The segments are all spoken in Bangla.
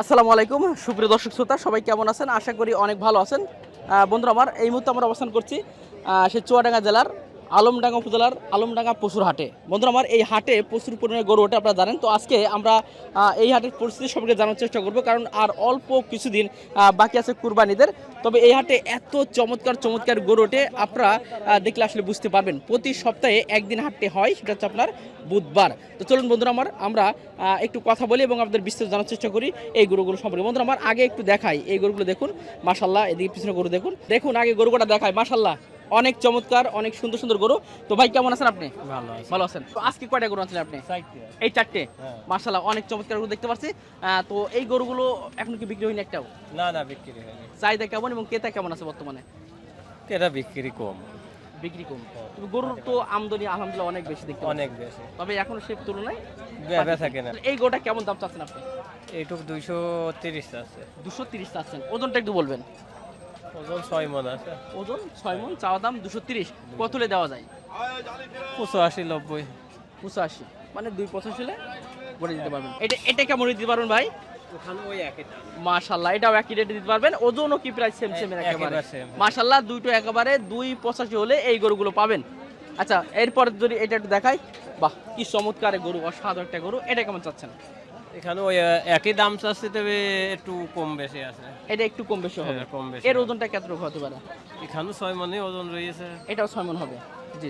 আসসালামু আলাইকুম, সুপ্রিয় দর্শক শ্রোতা, সবাই কেমন আছেন? আশা করি অনেক ভালো আছেন। বন্ধুরা, আমার এই মুহূর্তে আমরা অবস্থান করছি সেই সে চুয়াডাঙ্গা জেলার আলমডাঙ্গা উপজেলার আলমডাঙ্গা পশুর হাটে। বন্ধুরা, আমার এই হাটে প্রচুর পরিমাণে গরু ওঠে, আপনারা জানেন। তো আজকে আমরা এই হাটের পরিস্থিতি সম্পর্কে জানার চেষ্টা করব, কারণ আর অল্প কিছুদিন বাকি আছে কুরবানিদের। তবে এই হাটে এত চমৎকার চমৎকার গরু ওঠে, আপনারা দেখলে আসলে বুঝতে পারবেন। প্রতি সপ্তাহে একদিন হাটে হয়, সেটা হচ্ছে আপনার বুধবার। তো চলুন বন্ধুরা, আমার, আমরা একটু কথা বলি এবং আপনাদের বিস্তারিত জানার চেষ্টা করি এই গরুগুলো সম্পর্কে। বন্ধুরা, আমার আগে একটু দেখাই, এই গরুগুলো দেখুন মাশাল্লাহ এদিকে পিছনে গরু দেখুন। দেখুন, আগে গরুগুলো দেখায় মাশাল্লাহ অনেক চমৎকার অনেক সুন্দর সুন্দর গরু। তো ভাই কেমন আছেন আপনি? ভালো আছেন। তো আজকে কয়টা গরু আছেন আপনি? এই চারটে? হ্যাঁ। মাশাল্লাহ অনেক চমৎকার গরু দেখতে পাচ্ছি। তো এই গরুগুলো এখন কি বিক্রি হয়নি একটাও? না না বিক্রি হয়নি। চাহিদা কেমন এবং ক্রেতা কেমন আছে বর্তমানে? এটা বিক্রি কম। বিক্রি কম। তবে গরুর তো আমদানি আলহামদুলিল্লাহ অনেক বেশি দেখতে অনেক বেশি। তবে এখন সে তুলনায় থাকে না এই গরুটা কেমন দাম চাচ্ছেন আপনি? এইটুক দুইশো তিরিশ আছে। দুশো তিরিশ চাচ্ছেন। ওজনটা একটু বলবেন। ওজন ছয় মন আছে। ওজন ছয় মন চাওয়া দাম দুশো তিরিশ। কত হলে দেওয়া যায়। পঁচাশি নব্বই। পঁচাশি। মানে দুই পঁচাশি হলে বলে দিতে পারবেন। এটা এটা কেমন দিতে পারবেন ভাই? মাশাল্লাহ এটাও একই রেটে দিতে পারবেন। ওজনও কি প্রায় সেম সেম একেবারে একেবারে। মাশাল্লাহ দুইটো একেবারে দুই পঁচাশি হলে এই গরুগুলো পাবেন। আচ্ছা এরপর যদি এটা একটু দেখাই বাহ কি চমৎকার গরু অসাধারণ একটা গরু। এটা কেমন চাচ্ছেন? এখানে ওই একই দাম চাচ্ছে তবে একটু কম বেশি আছে। এটা একটু কম বেশি হবে। হ্যাঁ, কম বেশি এর ওজনটা কতটুকু হতে পারে? এখানে ছয় মনে ওজন রয়েছে। এটাও ছয় মন হবে।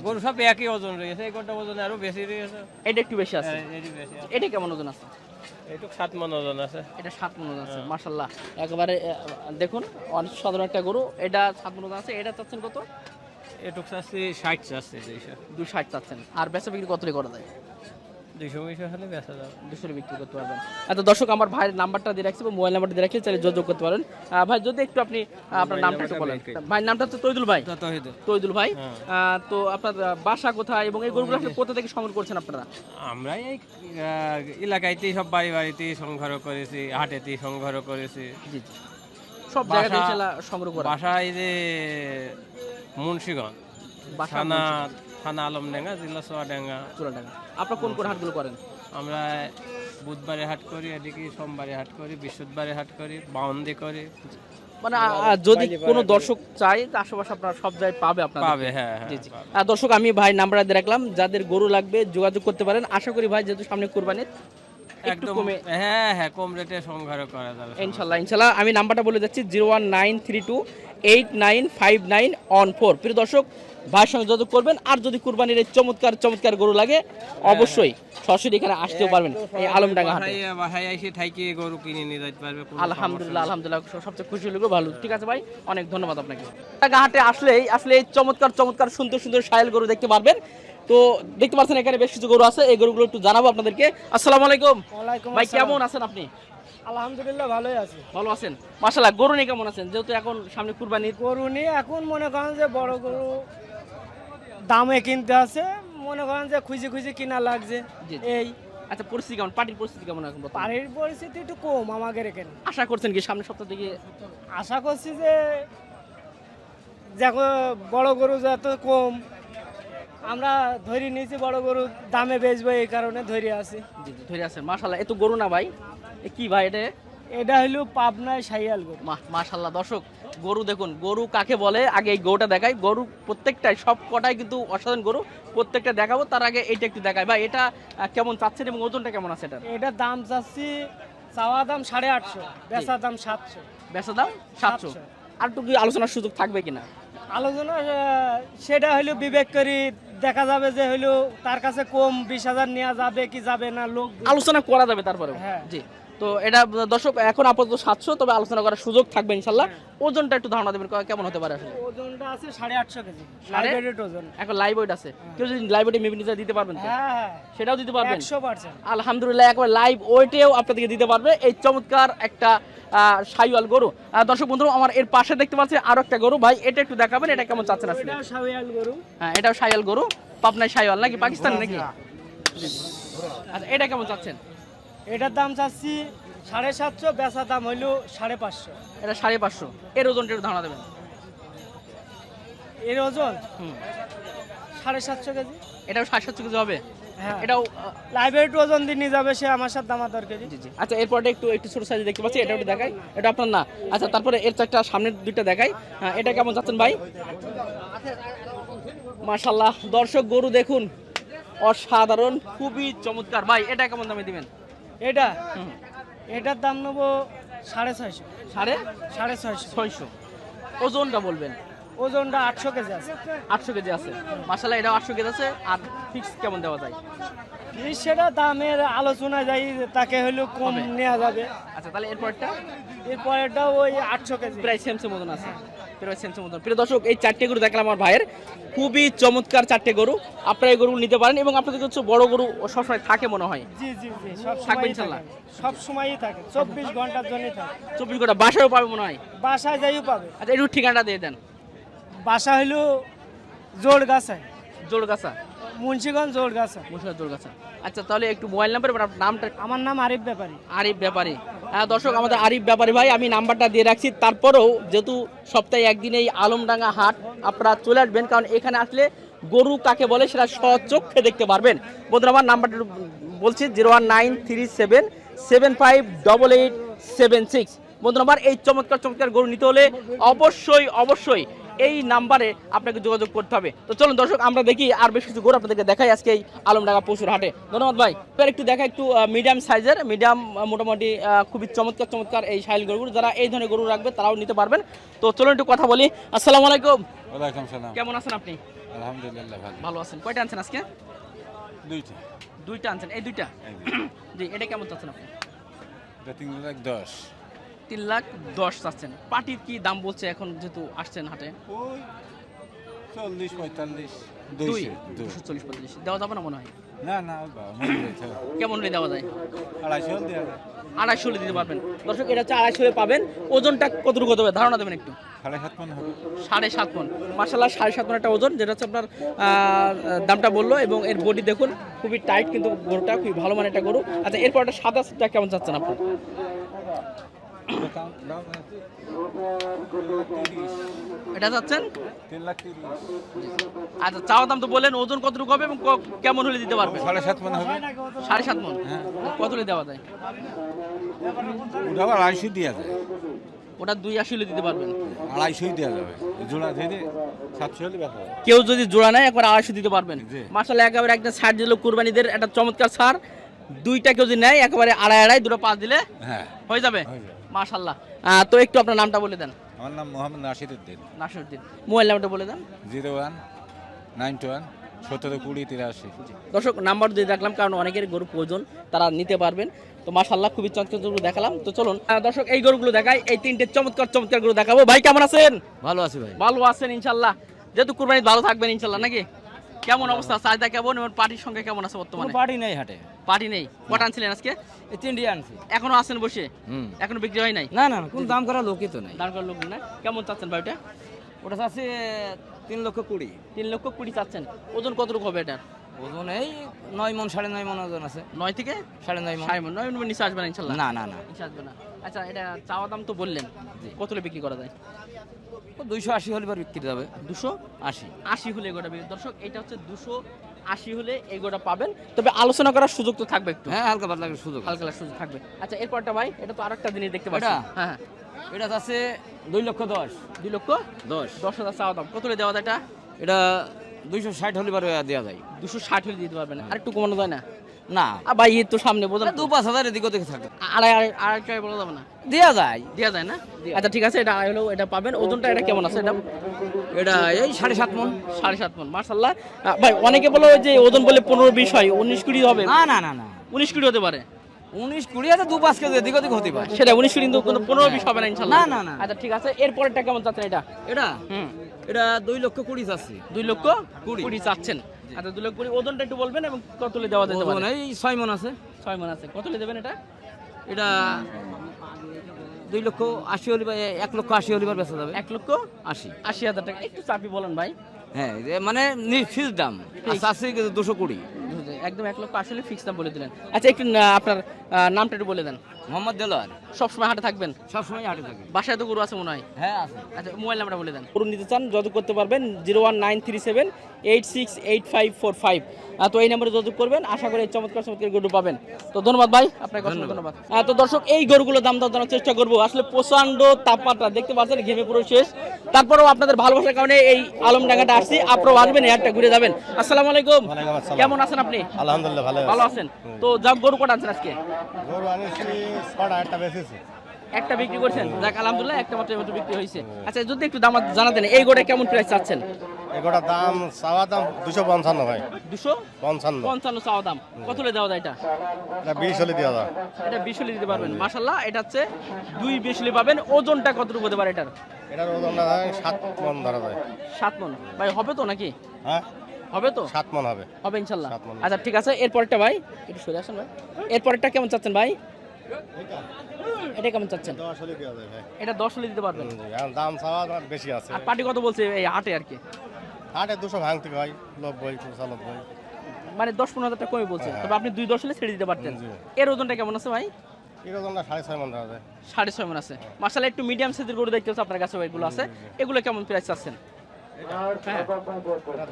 গরু সব একই ওজন রয়েছে এই গোটা ওজন আরও বেশি রয়েছে। এটা একটু বেশি আছে। হ্যাঁ। এটা কেমন ওজন আছে? এইটুক সাত মন ওজন আছে। এটা সাত মন ওজন আছে হ্যাঁ। মাশাল্লাহ একেবারে দেখুন অনেক সাধারণ একটা গরু এটা সাত মন ওজন আছে এটা চাচ্ছেন কত? এটুক চাচ্ছি ষাট চাচ্ছে ষাট চাচ্ছেন। আর বেচা বিক্রি কত করে করা যায় দুইশো মিশো হলে বেচা যাবে। দুশো বিক্রি করতে পারবেন। আচ্ছা দর্শক আমার ভাইয়ের নাম্বারটা দিয়ে রাখছি বা মোবাইল নাম্বারটা দিয়ে রাখলে চাইলে যোগাযোগ করতে পারেন। ভাই যদি একটু আপনি আপনার নামটা একটু বলেন। ভাইয়ের নামটা তো তৈদুল ভাই। তৈদুল। ভাই। হ্যাঁ। তো আপনার বাসা কোথায় এবং এই গরুগুলো আসলে কোথা থেকে সংগ্রহ করছেন আপনারা? আমরা এই আহ, এলাকাইতেই সব বাড়ি বাড়িতেই সংগ্রহ করেছি হাটেতেই সংগ্রহ করেছি। জি জি। সব জায়গা থেকে সংগ্রহ করা। বাসায় যে মুন্সিগঞ্জ বাসা থানা থানা আলমডাঙ্গা জেলা সোয়াডাঙ্গা চুরাডাঙ্গা আপনার কোন কোন হাটগুলো করেন? আমরা বুধবারে হাট করি এদিকে সোমবারে হাট করি বৃহস্পতিবারে হাট করি বাউন্দি করি। মানে যদি কোনো দর্শক চায় তো আশেপাশে আপনার সব জায়গায় পাবে আপনার পাবে হ্যাঁ হ্যাঁ জি জি। আহ, দর্শক আমি ভাই নাম্বার দিয়ে রাখলাম। যাদের গরু লাগবে যোগাযোগ করতে পারেন। আশা করি ভাই যেহেতু সামনে কোরবানির একদম হ্যাঁ হ্যাঁ কম রেটে সংগ্রহ করা যাবে ইনশাল্লাহ ইনশাল্লাহ। আমি নাম্বারটা বলে যাচ্ছি zero one nine three two eight nine five nine one four. প্রিয় দর্শক ভাইয়ের সঙ্গে যোগাযোগ করবেন। আর যদি কুরবানির এই চমৎকার চমৎকার গরু লাগে অবশ্যই সরাসরি এখানে আসতেও পারবেন এই আলমডাঙ্গা হাটে। বাসায় বাসায় এসে থাইকে গরু কিনে নিয়ে যেতে পারবে আলহামদুলিল্লাহ আলহামদুলিল্লাহ সবচেয়ে খুশি হলো ভালো। ঠিক আছে ভাই অনেক ধন্যবাদ আপনাকে। হাটে আসলেই আসলে এই চমৎকার চমৎকার সুন্দর সুন্দর সাইল গরু দেখতে পারবেন। তো দেখতে পাচ্ছেন এখানে বেশ কিছু গরু আছে এই গরুগুলো একটু জানাব আপনাদেরকে। আসসালামু আলাইকুম। ভাই কেমন আছেন আপনি? আলহামদুলিল্লাহ ভালোই আছি। ভালো আছেন? মাশাআল্লাহ গরু নিয়ে কেমন আছেন? যেহেতু এখন সামনে কুরবানির গরু নিয়ে এখন মনে করেন যে বড় গরু দামে কিনতে আছে। মনে করেন যে খুঁজে খুঁজে কিনা লাগছে। এই। আচ্ছা পরিস্থিতি কেমন? পার্টির পরিস্থিতি কেমন এখন? বাড়ির পরিস্থিতি একটু কম আমাদের এখানে। আশা করছেন কি সামনের সপ্তাহ থেকে? আশা করছি যে দেখো বড় গরু যত কম আমরা ধরে নিয়েছি বড় গরু দামে বেচবো এই কারণে ধরে আছি। ধরে আছেন। মাশাআল্লাহ এত গরু না ভাই? কি ভাই এটা? এটা হলো পাবনায় সাইয়াল গরু। মা- মাশাআল্লাহ। দর্শক গরু দেখুন গরু কাকে বলে? আগে এই গরুটা দেখাই। গরু প্রত্যেকটাই সব কটাই কিন্তু অসাধারণ গরু। প্রত্যেকটা দেখাবো তার আগে এইটা একটু দেখাই। ভাই এটা কেমন চাচ্ছেন এবং ওজনটা কেমন আছে এটার? এটার দাম চাচ্ছি চাওয়া দাম সাড়ে আটশো বেচা দাম সাতশো। বেচা দাম সাতশো। আর একটু কি আলোচনার সুযোগ থাকবে কিনা? আলোচনা সেটা হইল বিবেক করি দেখা যাবে যে হইল তার কাছে কম বিশ হাজার নেওয়া যাবে কি যাবে না লোক আলোচনা করা যাবে তারপরে হ্যাঁ। জি। তো এটা দর্শক এখন আপাতত সাতশো তবে আলোচনা করার সুযোগ থাকবে ইনশাল্লাহ। ওজনটা একটু ধারণা দেবেন কেমন হতে পারে আসলে? ওজনটা আছে সাড়ে আটশো কেজি ওজন। এখন লাইভ ওয়েট আছে। কেউ যদি লাইভ ওয়েটে মেপে নিতে দিতে পারবেন? হ্যাঁ হ্যাঁ। সেটাও দিতে পারবেন? আলহামদুলিল্লাহ একবার লাইভ ওয়েটেও আপনাদেরকে দিতে পারবে। এই চমৎকার একটা আহ, সাইওয়াল গরু। দর্শক বন্ধু আমার এর পাশে দেখতে পাচ্ছি আরও একটা গরু। ভাই এটা একটু দেখাবেন এটা কেমন চাচ্ছেন আসলে? হ্যাঁ এটাও সাইওয়াল গরু। পাবনায় সাইওয়াল নাকি? পাকিস্তান নাকি? আচ্ছা এটা কেমন চাচ্ছেন? এটার দাম চাচ্ছি সাড়ে সাতশো বেচা দাম হইল সাড়ে পাঁচশো। এটা সাড়ে পাঁচশো। এর ওজনটা একটু ধারণা দেবেন। এর ওজন? সাড়ে সাতশো কেজি। এটাও সাড়ে সাতশো কেজি হবে? হ্যাঁ। এটাও আহ, ওজন দিয়ে নিয়ে যাবে সে আমার সাথে দামা দরকারি জি জি। আচ্ছা এরপরটা একটু একটু ছোট সাইজ দেখতে পাচ্ছি এটা একটু দেখাই। এটা আপনার না। আচ্ছা তারপরে এর চারটা সামনের দুইটা দেখাই। হ্যাঁ এটা কেমন যাচ্ছেন ভাই? মাশাল্লাহ দর্শক গরু দেখুন। অসাধারণ খুবই চমৎকার। ভাই এটা কেমন দামে দিবেন? এটা? এটার দাম নেব সাড়ে ছয়শো। সাড়ে? সাড়ে ছয়শো। ছয়শো। ওজনটা বলবেন? ওজনটা আটশো কেজি আছে। আটশো কেজি আছে। মাসাল্লাহ এটা আটশো কেজি আছে। আর ফিক্স কেমন দেওয়া যায়? সেটা দামের আলোচনা যাই তাকে হলো কম নেওয়া যাবে। আচ্ছা তাহলে এরপরটা? এরপরেরটা ওই আটশো কেজি। প্রায় সেম সেম মতন আছে। প্রায় দর্শক এই চারটে গরু দেখলাম আমার ভাইয়ের। খুবই চমৎকার চারটে গরু। আপনারা এই গরু নিতে পারেন এবং আপনাদের হচ্ছে বড় গরু সবসময় থাকে মনে হয়। জি জি জি সব থাকবে ইনশাল্লাহ? সব সময়ই থাকে। চব্বিশ ঘণ্টার জন্যই থাকে। চব্বিশ ঘণ্টা বাসায়ও পাবে মনে হয়? বাসায় যাইও পাবে। আচ্ছা একটু ঠিকানাটা দিয়ে দেন। বাসা হইল জোড় গাছায় জোড়গাছা? মুন্সিগঞ্জ জোড় গাছা মুর্শিদাবাদ জোড়গাছা। আচ্ছা তাহলে একটু মোবাইল নাম্বার আপনার নামটা আমার নাম আরিফ ব্যাপারী। আরিফ ব্যাপারী। দর্শক, আমাদের আরিফ ব্যাপারী ভাই, আমি নাম্বারটা দিয়ে রাখছি। তারপরেও যেহেতু সপ্তাহে একদিন এই আলমডাঙ্গা হাট, আপনারা চলে আসবেন, কারণ এখানে আসলে গরু কাকে বলে সেটা সচক্ষে দেখতে পারবেন। বন্ধুরা, আমার নাম্বারটা বলছি, zero one nine three seven seven five double eight seven six. বন্ধুরা, আমার এই চমৎকার চমৎকার গরু নিতে হলে অবশ্যই অবশ্যই এই নাম্বারে আপনাকে যোগাযোগ করতে হবে। তো চলুন দর্শক আমরা দেখি আর বেশ কিছু গরু আপনাদেরকে দেখাই আজকে এই আলমডাঙ্গা পশুর হাটে। ধন্যবাদ ভাই। এবার একটু দেখা একটু মিডিয়াম সাইজের মিডিয়াম মোটামুটি খুবই চমৎকার চমৎকার এই সাইল গরুগুলো। যারা এই ধরনের গরু রাখবে তারাও নিতে পারবেন। তো চলুন একটু কথা বলি। আসসালামু আলাইকুম। ওয়ালাইকুম সালাম। কেমন আছেন আপনি? আলহামদুলিল্লাহ ভালো। ভালো আছেন। কয়টা আনছেন আজকে? দুইটা। দুইটা আনছেন। এই দুইটা? জি এটা কেমন চাচ্ছেন আপনি? দশ। তিন লাখ দশ চাচ্ছেন। পাটির কি দাম বলছে এখন যেহেতু আসছেন হাটে? ওই চল্লিশ পঁয়তাল্লিশ দুই দুশো চল্লিশ পঁয়তাল্লিশ। দেওয়া যাবে না মনে হয়? না না। কেমন দেওয়া যায়? আড়াইশো দিতে পারবেন। দর্শক এটা হচ্ছে আড়াইশো হলে পাবেন। ওজনটা কতটুকু হতে হবে ধারণা দেবেন একটু। সাড়ে সাত মন হবে। সাড়ে সাত মন। মার্শাল্লাহ সাড়ে সাত মন একটা ওজন যেটা হচ্ছে আপনার আহ, দামটা বলল এবং এর বডি দেখুন খুবই টাইট কিন্তু গরুটা খুবই ভালো মানের একটা গরু। আচ্ছা এরপর একটা সাদাটা কেমন চাচ্ছেন আপনার? এটা তিরিশ আচ্ছা চাওয়া দাম তো বললেন ওজন কতটুকু হবে এবং কেমন হলে দিতে পারবেন? সাড়ে সাত মন হবে। সাড়ে সাত মন? হ্যাঁ। কত হলে দেওয়া যায়? ওটা আবার আড়াইশো দেওয়া যায়। ওটা দুই আশি হলে দিতে পারবেন। আড়াইশোই দেওয়া যাবে। জোড়া ধরে সাতশো হলে ব্যথা কেউ যদি জোড়া নেয় একবার আড়াইশো দিতে পারবেন। মার্শাল্লাহ একেবারে একটা ছাড় দিল কুরবানিদের একটা চমৎকার ছাড়। দুইটা কেউ যদি নেয় একেবারে আড়াই আড়াই দুটো পাঁচ দিলে হ্যাঁ। হয়ে যাবে। তো একটু আপনার নামটা বলে দেন। আমার নাম মোহাম্মদ নাসির উদ্দিন নাসিরুদ্দিন মোবাইল নাম্বারটা বলে দেন। Zero one nine two one সতেরো কুড়ি তিরাশি। দর্শক নাম্বার দিয়ে রাখলাম কারণ অনেকের গরু প্রয়োজন তারা নিতে পারবেন। তো মাশাল্লাহ খুবই চমৎকার দেখালাম। তো চলুন আহ, দর্শক এই গরুগুলো দেখাই এই তিনটে চমৎকার চমৎকার গরু দেখাবো। ভাই কেমন আছেন? ভালো আছি ভাই। ভালো আছেন ইনশাল্লাহ যেহেতু কুরবানি ভালো থাকবেন ইনশাল্লাহ নাকি? কেমন অবস্থা? চাহিদা কেমন এবং পার্টির সঙ্গে কেমন আছে বর্তমানে? বাড়ি নেই হাটে। পার্টি নেই। কটা আনছিলেন আজকে? এই তিনটি আনছি। এখনও আছেন বসে? এখনও বিক্রি হয় নাই? না না কোনো দাম করা লোকই তো নাই। দাম করার লোক না কেমন চাচ্ছেন ভাই ওটা ওটা চাচ্ছি তিন লক্ষ কুড়ি। তিন লক্ষ কুড়ি চাচ্ছেন। ওজন কতটুকু হবে এটা ওজন এই নয় মন সাড়ে নয় মন ওজন আছে। নয় থেকে সাড়ে নয় মন। সাড়ে মন। নয় মন নিচে আসবে না ইনশাল্লাহ? না না না। নিচে আসবে না। আচ্ছা এটা চাওয়া দাম তো বললেন। কত বিক্রি করা যায়? দুইশো আশি হলে এবার বিক্রি যাবে দুশো আশি। আশি হলে এগোটা দর্শক এটা হচ্ছে দুশো আশি হলে এগোটা পাবেন। তবে আলোচনা করার সুযোগ তো থাকবে একটু। হ্যাঁ হালকা পাতলা সুযোগ হালকা সুযোগ থাকবে। আচ্ছা এরপরটা ভাই এটা তো আরেকটা জিনিস দেখতে পাচ্ছি। হ্যাঁ হ্যাঁ। এটা আছে দুই লক্ষ দশ। দুই লক্ষ? দশ। দশ হাজার চাওয়া দাম। কত দেওয়া যায় এটা? এটা দুইশো ষাট হলে বার দেওয়া যায়। দুশো ষাট হলে দিতে পারবেন আর একটু কমানো যায় না? না। আর ভাই তো সামনে বোঝেন দু পাঁচ হাজার এদিক ওদিকে থাকে আড়াই আড়াই আড়াই বলা যাবে না? দেওয়া যায়। দেওয়া যায় না? আচ্ছা ঠিক আছে এটা আড়াই হলেও এটা পাবেন। ওজনটা এটা কেমন আছে? এটা? এটা এই সাড়ে সাত মন। সাড়ে সাত মন মার্শাল্লাহ ভাই অনেকে বলো যে ওজন বলে পনেরো বিশ হয় উনিশ কুড়ি হবে। না না না না। উনিশ কুড়ি হতে পারে। উনিশ কুড়ি আছে দু পাঁচ কেজি এদিক ওদিক হতে পারে। সেটা উনিশ কিন্তু কোনো পনেরো বিশ হবে না ইনশাল্লাহ। না, না, না। আচ্ছা ঠিক আছে। এরপরেরটা কেমন চাচ্ছেন এটা? এটা? হুম। এটা দুই লক্ষ কুড়ি চাচ্ছি দুই লক্ষ কুড়ি। কুড়ি চাচ্ছেন আচ্ছা দুই লক্ষ কুড়ি। ওজনটা একটু বলবেন এবং কত তুলে দেওয়া যেতে পারে? এই ছয় মন আছে। ছয় মন আছে। কত তুলে দেবেন এটা? এটা দুই লক্ষ আশি হলে এক লক্ষ আশি হলে বার বেচা যাবে। এক লক্ষ আশি। আশি হাজার টাকা। একটু চাপি বলেন ভাই। হ্যাঁ যে মানে ফিক্স দাম। আর চাষি দুশো কুড়ি। একদম এক লক্ষ আসলে ফিক্স দাম বলে দিলেন। আচ্ছা একটু আপনার নামটা একটু বলে দেন। মোহাম্মদ দেলোয়ার। সবসময় হাটে থাকবেন? সবসময় হাটে থাকবেন বাসায় তো গরু আছে মনে হয়? হ্যাঁ আছে। আচ্ছা মোবাইল নাম্বারটা বলে দেন। গরু নিতে চান যোগাযোগ করতে পারবেন zero one nine three seven eight six eight five four five. তো এই নাম্বারে যোগাযোগ করবেন। আশা করি এই চমৎকার চমৎকার গরু পাবেন। তো ধন্যবাদ ভাই আপনাকে অসংখ্য ধন্যবাদ। তো দর্শক এই গরুগুলো দাম দর জানার চেষ্টা করব। আসলে প্রচণ্ড তাপমাত্রা দেখতে পাচ্ছেন ঘেমে পুরো শেষ। তারপরেও আপনাদের ভালোবাসার কারণে এই আলমডাঙ্গাটা আসছি। আপনারাও আসবেন হাটটা ঘুরে যাবেন। আসসালামু আলাইকুম। কেমন আছেন আপনি? আলহামদুলিল্লাহ ভালো ভালো আছেন? তো যা গরু কটা আনছেন আজকে? গরু আনিছি ছটা একটা বেশিছি একটা বিক্রি করছেন? যাক আলহামদুলিল্লাহ একটা মাত্র মাত্র বিক্রি হয়েছে। আচ্ছা যদি একটু দাম জানাতেন এই গোটা কেমন প্রাইস চাচ্ছেন? এগুলোর দাম চাওয়া দাম দুশো পঞ্চান্ন ভাই। দুশো? পঞ্চান্ন। পঞ্চান্ন চাওয়া দাম। কত হলে দেওয়া যায় এটা? এটা বিশ হলে দেওয়া যায়। এটা বিশ হলে দিতে পারবেন। মাসাল্লাহ এটা হচ্ছে দুই বিশ হলে পাবেন। ওজনটা কতটুকু হতে পারে এটার? এটার ওজনটা সাত মন ধরা যায়। সাত মন। ভাই হবে তো নাকি? হ্যাঁ? হবে তো? সাত মন হবে। হবে ইনশাল্লাহ আচ্ছা ঠিক আছে এরপরটা ভাই একটু সরে আসেন ভাই। এরপরটা কেমন চাচ্ছেন ভাই? এটা কেমন চাচ্ছেন? এটা দশ হলে দিতে পারবেন। দাম বেশি আছে। আর পার্টি কত বলছে এই হাটে আর কি? হাটে দুশো ভাঙতে হয় নব্বই পঁচানব্বই। মানে দশ পনেরো কমে বলছে। হ্যাঁ। তবে আপনি দুই দশ হলে ছেড়ে দিতে পারতেন। এর ওজনটা কেমন আছে ভাই? এর ওজনটা সাড়ে ছয় মন যায় সাড়ে ছয় মন আছে। মার্শাল একটু মিডিয়াম সাইজের গরু দেখতে আপনার কাছে আছে। এগুলো কেমন প্রাইস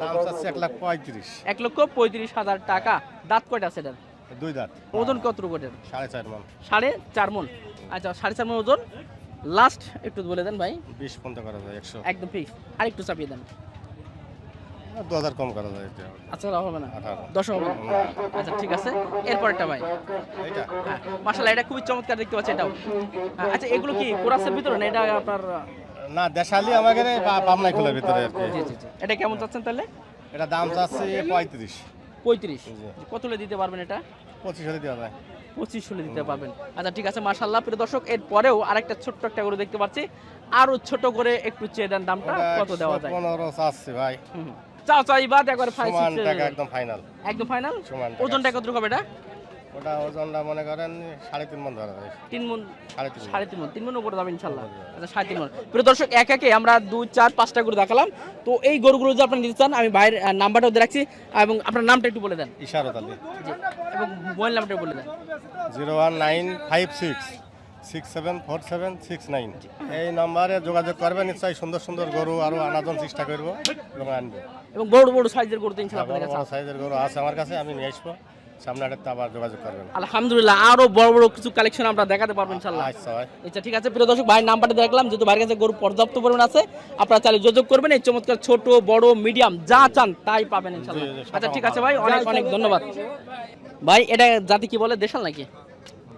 দাম চাচ্ছে এক লাখ পঁয়ত্রিশ। এক লক্ষ পঁয়ত্রিশ হাজার টাকা। দাঁত কয়টা আছে এটার? দুই দাঁত। ওজন এটার? সাড়ে চার মন। সাড়ে চার মন। আচ্ছা সাড়ে চার মন ওজন। লাস্ট একটু বলে দেন ভাই। বিশ পর্যন্ত করা যায় একশো। একদম ফিক্স আর একটু চাপিয়ে দেন। দু হাজার কম করা যায় এটা। আচ্ছা হবে না? দশ হবে? না? আচ্ছা ঠিক আছে। এরপরটা ভাই। এইটা। হ্যাঁ মাসাল্লাহ এটা খুবই চমৎকার দেখতে পাচ্ছি এটাও। হ্যাঁ, আচ্ছা এগুলো কি কোরাসের ভিতরে না এটা আপনার না দেশালি পাবনাই খোলার ভিতরে আর কি। এটা কেমন চাচ্ছেন তাহলে? এটা দাম চাচ্ছে পঁয়ত্রিশ। পঁয়ত্রিশ। কত দিতে পারবেন এটা? পঁচিশ হলে দেওয়া যায়। পঁচিশ হলে দিতে পারবেন। আচ্ছা ঠিক আছে মার্শাল্লাহ প্রিয় দর্শক এরপরেও আরেকটা ছোট্ট একটা করে দেখতে পাচ্ছি। আরও ছোট করে একটু চেয়ে দেন দামটা কত দেওয়া যায়? পনেরো চাচ্ছে ভাই। চাও চাই বাদ একবার সমান টাকা একদম ফাইনাল একদম ফাইনাল সমান ওজনটা কত হবে এটা? ওটা ওজনটা মনে করেন সাড়ে তিন মন ধরা তিন মন? সাড়ে তিন মন। তিন মন। উপরে যাবে ইনশাল্লাহ। আচ্ছা সাড়ে তিন মন। প্রিয় দর্শক এক একে আমরা দুই চার পাঁচটা করে দেখালাম। তো এই গরুগুলো যদি আপনি নিতে চান আমি ভাইয়ের নাম্বারটাও দিয়ে রাখছি এবং আপনার নামটা একটু বলে দেন। ইশারত আলী। এবং মোবাইল নাম্বারটা বলে দেন। Zero one nine five six six seven four seven six nine. এই নম্বরে যোগাযোগ করবেন নিশ্চয়ই সুন্দর সুন্দর গরু আরও আনার জন্য চেষ্টা করব এবং আনব। এবং বড় বড় সাইজের গরু তো ইনশাল্লাহ বড় কাছে সাইজের গরু আছে আমার কাছে আমি নিয়ে আসব। সামনে হাটের আবার যোগাযোগ করবেন। আলহামদুলিল্লাহ আরও বড় বড় কিছু কালেকশন আমরা দেখাতে পারব ইনশাল্লাহ আচ্ছা আচ্ছা ঠিক আছে প্রিয় দর্শক ভাইয়ের নাম্বারটা দেখলাম যেহেতু ভাইয়ের কাছে গরু পর্যাপ্ত পরিমাণ আছে আপনারা চাইলে যোগাযোগ করবেন। এই চমৎকার ছোট বড় মিডিয়াম যা চান তাই পাবেন ইনশাল্লাহ জি, জি, আচ্ছা ঠিক আছে ভাই অনেক অনেক ধন্যবাদ। ভাই এটা জাতি কি বলে দেশাল নাকি?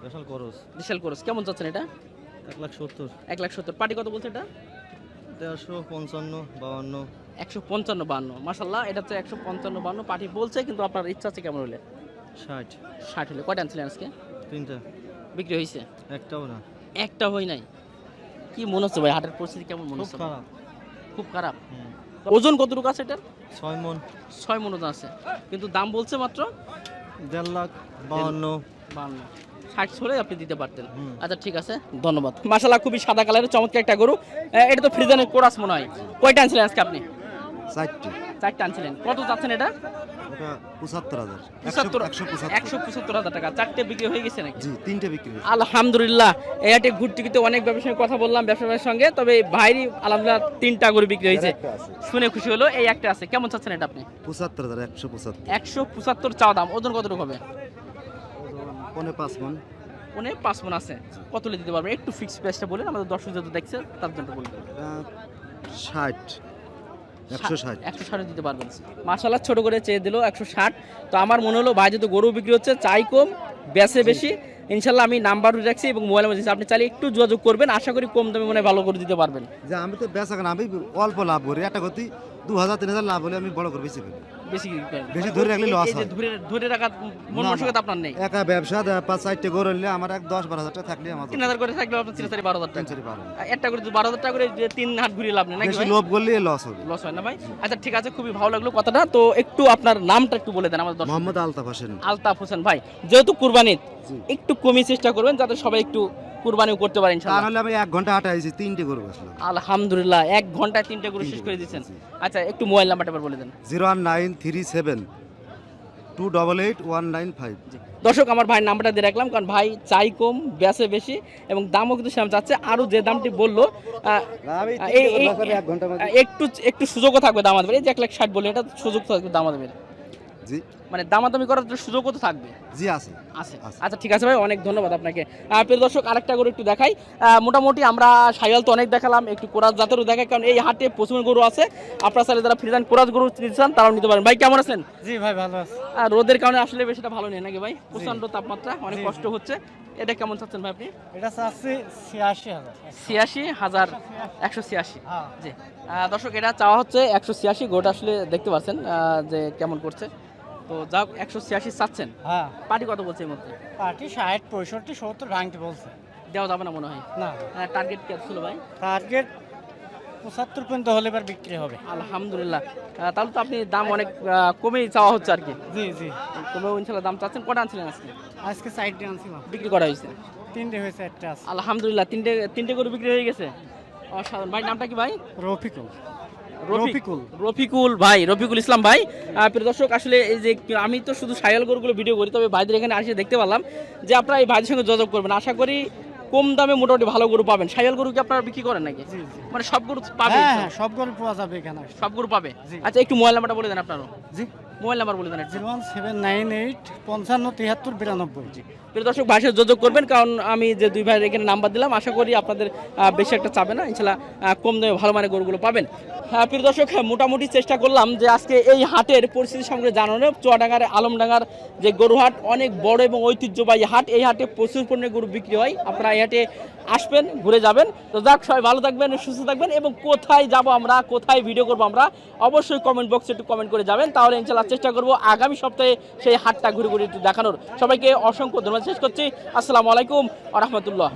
দেশাল করস। দেশাল কোর্স কেমন চাচ্ছেন এটা? এক লাখ সত্তর। এক লাখ সত্তর। পার্টি কত বলছে এটা? দেড়শো পঞ্চান্ন বাউান্ন। একশো পঞ্চান্ন বান্ন মাসাল্লাহ এটা হচ্ছে একশো পঞ্চান্ন বান্ন পার্টি বলছে কিন্তু আপনার ইচ্ছা আছে কেমন হলে? ষাট। ষাট হলে। কয়টা আনছিলেন আজকে? তিনটা। বিক্রি হয়েছে? একটাও না। একটা হয় নাই? কি মনে হচ্ছে ভাই হাটের পরিস্থিতি কেমন মনে হচ্ছে? খারাপ। খুব খারাপ। ওজন কতটুকু আছে এটার? ছয় মন। ছয় মন ওজন আছে। কিন্তু দাম বলছে মাত্র? দেড় লাখ বাউান্ন। বান্ন ষাট হলে আপনি দিতে পারতেন। আচ্ছা ঠিক আছে। ধন্যবাদ। মাসালা খুবই সাদা কালারের চমৎকার একটা গরু। এটা তো ফ্রিজানের কোরাস মনে হয়। কয়টা আনছিলেন আজকে আপনি? চারটি। চারটা আনছিলেন। কত চাচ্ছেন এটা? আলহামদুলিল্লাহ এই হাটে ঘুরতে ঘুরতে অনেক ব্যবসায়ীর কথা বললাম ব্যবসায়ীর সঙ্গে। তবে আলহামদুলিল্লাহ তিনটা গরু বিক্রি হয়েছে। শুনে খুশি হলো এই একটা আছে। কেমন চাচ্ছেন এটা আপনি? পঁচাত্তর হাজার একশো পঁচাত্তর। একশো পঁচাত্তর চাওয়া দাম ওজন কতটুকু হবে? পনে পাঁচ মন। মানে পাঁচ মন আছে। কতলে দিতে পারবেন একটু ফিক্স প্রাইসটা বলেন আমাদের দর্শক যত দেখছে তার জন্য বলবেন ষাট। একশো ষাট। একশো ষাটে দিতে পারবেন ছোট করে চেয়ে দিল একশো ষাট। তো আমার মনে হলো ভাই যেহেতু গরু বিক্রি হচ্ছে চাই কম বেচে বেশি। ইনশাল্লাহ আমি নাম্বার রাখছি এবং মোবাইল নাম্বার আপনি চাইলে একটু যোগাযোগ করবেন আশা করি কম দামে মনে ভালো করে দিতে পারবেন। যে আমি তো বেচা আমি অল্প লাভ করি। একটা গতি দু হাজার তিন হাজার লাভ হলে আমি বড় করে বেশি বেশি বেশি ধরে রাখলে এই- loss এই যে হয়। ধরে ধরে রাখা মন মানসিকতা আপনার নেই? একা ব্যবসা পাঁচ চারটে গরু হলে আমার এক দশ বারো হাজার টাকা থাকলে আমার তিন হাজার করে থাকলে আপনার তিন চারি বারো হাজার টাকা। চারি বারো আর একটা করে বারো হাজার টাকা করে তিন ঘুরিয়ে লাভ নেই নাকি লোভ করলে লস হবে। লস হয় না ভাই? আচ্ছা ঠিক আছে খুবই ভালো লাগল কথাটা। তো একটু আপনার নামটা একটু বলে দেন আমাদের মোহাম্মদ আলতাফ হোসেন। আলতাফ হোসেন ভাই যেহেতু কুরবানির একটু কমই চেষ্টা করবেন যাতে সবাই একটু কুরবানিও করতে পারে তা ইনশাআল্লাহ। নাহলে আমি এক ঘণ্টা হাঁটা আইছি তিনটে গরু বেচলাম আলহামদুলিল্লাহ এক ঘন্টায় তিনটে করে শেষ করে দিচ্ছেন আচ্ছা একটু মোবাইল নাম্বারটা বলে দেন। Zero one nine three seven two double eight one nine five. দর্শক আমার ভাইয়ের নাম্বারটা দিয়ে রাখলাম কারণ ভাই চাই কম বেচে বেশি এবং দামও কিন্তু সেরকম চাচ্ছে। আরও যে দামটি বলল একটু একটু সুযোগও থাকবে দাম দামাদামের। এই যে এক লাখ ষাট বলে এটা সুযোগ থাকবে দামাদামের। জি। মানে দামাদামি করার তো সুযোগও তো থাকবে। জি আছে। আছে। আচ্ছা ঠিক আছে ভাই অনেক ধন্যবাদ আপনাকে। প্রিয় দর্শক আরেকটা করে একটু দেখাই। মোটামুটি আমরা সাইয়াল তো অনেক দেখালাম একটু কোরাজ জাতেরও দেখাই কারণ এই হাটে প্রচুর গরু আছে। আপনারা চাইলে যারা ফ্রিজান কোরাজ গরু নিতে চান তারাও নিতে পারেন। ভাই কেমন আছেন? জি ভাই ভালো আছে। আর রোদের কারণে আসলে বেশিটা ভালো নেই নাকি ভাই? প্রচণ্ড তাপমাত্রা অনেক কষ্ট হচ্ছে। এটা কেমন চাচ্ছেন ভাই আপনি? এটা চাচ্ছি ছিয়াশি হাজার। ছিয়াশি হাজার একশো ছিয়াশি। হ্যাঁ। জি। আহ, দর্শক এটা চাওয়া হচ্ছে একশো ছিয়াশি গোটা আসলে দেখতে পাচ্ছেন যে কেমন করছে। তো যাক একশো ছিয়াশি চাচ্ছেন। হ্যাঁ। পার্টি কত বলছে এই মধ্যে পার্টি ষাট পঁয়ষট্টি সত্তর ভাঙতে বলছে। দেওয়া যাবে না মনে হয়? না। টার্গেট কি ছিল ভাই? টার্গেট পঁচাত্তর পর্যন্ত হলে এবার বিক্রি হবে। আলহামদুলিল্লাহ। তাহলে তো আপনি দাম অনেক কমেই চাওয়া হচ্ছে আর কি। জি জি। কমেও ইনশাল্লাহ দাম চাচ্ছেন। কটা আনছিলেন আজকে? আজকে সাইড আনছিলাম বিক্রি করা হয়েছে? তিনটে হয়েছে একটা আলহামদুলিল্লাহ তিনটে তিনটে করে বিক্রি হয়ে গেছে। অসাধারণ। ভাই নামটা কি ভাই? রফিকুল। রফিক- রফিকুল। রফিকুল ভাই রফিকুল ইসলাম ভাই। প্রিয় দর্শক আসলে এই যে আমি তো শুধু গরুগুলো ভিডিও করি তবে ভাইদের এখানে আসে দেখতে পেলাম যে আপনারা এই ভাইদের সঙ্গে যোগাযোগ করবেন। আশা করি কম দামে মোটামুটি ভালো গরু পাবেন। সাইয়াল গরু কি আপনারা বিক্রি করেন নাকি? মানে সব গরু পাবে হ্যাঁ হ্যাঁ সব গরু পাওয়া যাবে এখানে। সব গরু পাবে? আচ্ছা একটু মোবাইল নাম্বারটা বলে দেন আপনারও। জি। মোবাইল নাম্বার বলে দেন একটু। Zero one seven nine eight পঞ্চান্ন তিয়াত্তর বিরানব্বই। জি। প্রিয় দর্শক যোগাযোগ করবেন কারণ আমি যে দুই ভাইয়ের এখানে নাম্বার দিলাম আশা করি আপনাদের বেশি একটা চাবে না। ইনশাল্লাহ কম দামে ভালো মানের গরুগুলো পাবেন। হ্যাঁ প্রিয় দর্শক হ্যাঁ, মোটামুটি চেষ্টা করলাম যে আজকে এই হাটের পরিস্থিতি সঙ্গে জানানো চুয়াডাঙ্গার আলমডাঙ্গার যে গরু হাট অনেক বড় এবং ঐতিহ্যবাহী হাট এই হাটে প্রচুর পণ্যের গরু বিক্রি হয়। আপনারা এই হাটে আসবেন ঘুরে যাবেন। তো যাক সবাই ভালো থাকবেন সুস্থ থাকবেন এবং কোথায় যাব আমরা কোথায় ভিডিও করব আমরা অবশ্যই কমেন্ট বক্সে একটু কমেন্ট করে যাবেন। তাহলে ইনশাল্লাহ চেষ্টা করব। আগামী সপ্তাহে সেই হাটটা ঘুরে ঘুরে দেখানোর। সবাইকে অসংখ্য ধন্যবাদ। শেষ করছি। আসসালামু আলাইকুম আ রহমতুল্লাহ।